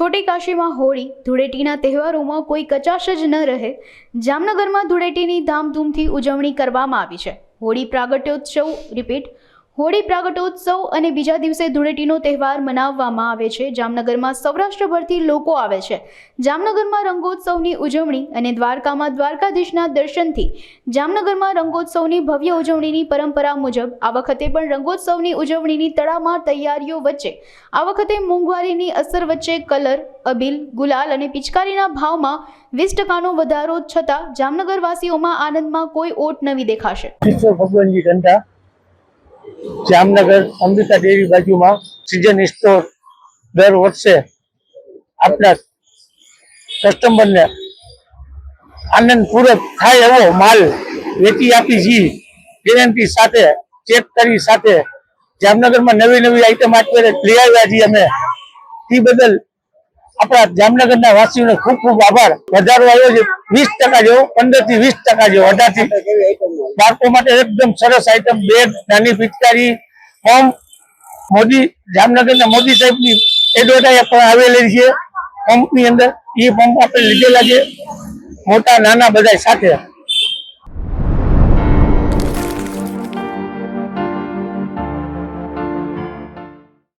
છોટી કાશીમાં હોળી, ધૂળેટીના તહેવારોમાં કોઈ કચાશ જ ન રહે. જામનગરમાં ધૂળેટીની ધામધૂમથી ઉજવણી કરવામાં આવી છે. હોળી પ્રાગટ્યોત્સવ રિપીટ હોળી પ્રાગટોત્સવ અને બીજા દિવસે ધૂળેટીનો તહેવાર મનાવવામાં આવે છે. જામનગરમાં સૌરાષ્ટ્રભરથી લોકો આવે છે. જામનગરમાં રંગોત્સવની ઉજવણી અને દ્વારકામાં દ્વારકાધીશના દર્શનથી જામનગરમાં રંગોત્સવની ભવ્ય ઉજવણીની પરંપરા મુજબ આ વખતે પણ રંગોત્સવની ઉજવણીની તડામાર તૈયારીઓ વચ્ચે આ વખતે મોંઘવારીની અસર વચ્ચે કલર, અબીલ, ગુલાલ અને પિચકારીના ભાવમાં વીસ ટકાનો વધારો છતાં જામનગરવાસીઓમાં આનંદમાં કોઈ ઓટ નવી દેખાશે. જામનગર, અંબિકા ડેરી બાજુમાં સિઝન સ્ટોર દર વર્ષે આપણા કસ્ટમરને આનંદપૂર્વક થાય એવો માલ વેચી આપી જી ગેરંટી સાથે ચેક કરી સાથે જામનગરમાં નવી નવી આઈટમ અત્યારે લઈ આવ્યા છીએ અમે. તે બદલ આપણા જામનગરના વાસીઓનો ખૂબ ખૂબ આભાર. વધારો આવ્યો છે વીસ ટકા જેવો પંદરથી વીસ ટકા જેવો અઢારથી બાળકો માટે એકદમ સરસ આઈટમ બેગ નાની પિચકારી પંપ મોદી, જામનગરના મોદી સાહેબની એડવર્ટાઈઝ પણ આવેલી છે. પંપની અંદર એ પંપ આપણે લીધેલા છે. મોટા, નાના બધા સાથે.